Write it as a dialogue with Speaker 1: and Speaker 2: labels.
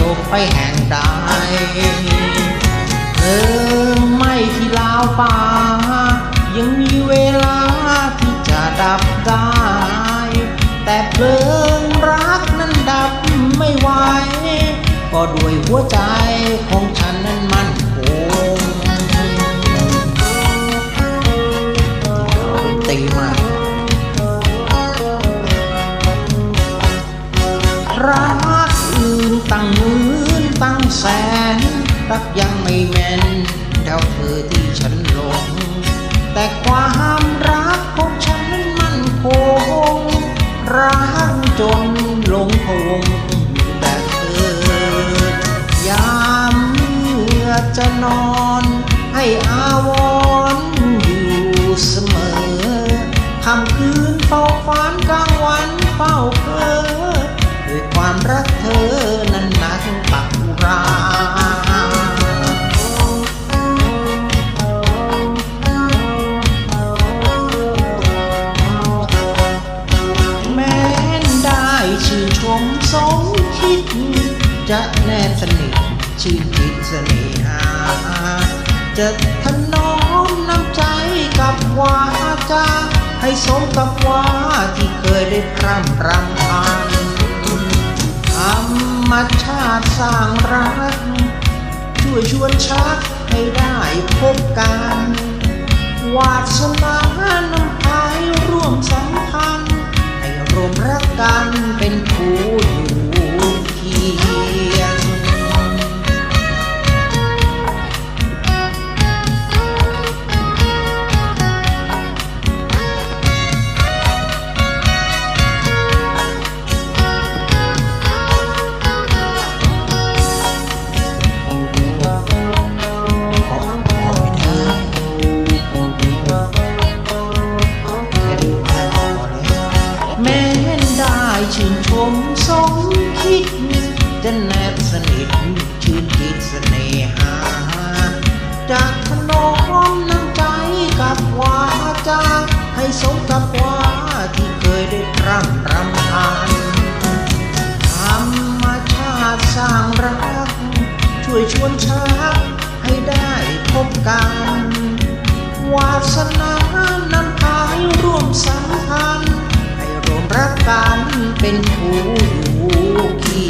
Speaker 1: จะหลบไปแห่งใดเพลิงไม้ที่ลาวป่า ยังมีเวลาที่จะดับได้ แต่เพลิงรักนั้นดับไม่ไหวก็ด้วยหัวใจของฉันนั้นมั่นคงตีม่รัก นตั้งหมื่นตั้งแสน รักยังไม่แม่นเดาเธอที่ฉันหลง แต่ความรักของฉันนั้นมันคงรักจนหลงพวงแต่เธอยามเมื่อจะนอน จะแนบสนิทชื่นคิดเสน่หาจะถนอมน้ำใจกับวาจาให้สมกับว่าที่เคยได้พร่ำรำพันธรรมชาติสร้างรัก ช่วยชวนชักให้ได้พบกัน วาสนานำพาย คิดจะแนบสนิทชื่นคิดเสน่หา จากถนอมน้ำใจกับวาจาให้สมกับว่าที่เคยได้ร่ำรำพันธรรมชาติสร้างรัก ช่วยชวนชักให้ได้พบกันวาสนานำพายร่วมสัมพันธ์ให้รวมรักกันเป็นคู่ Okay.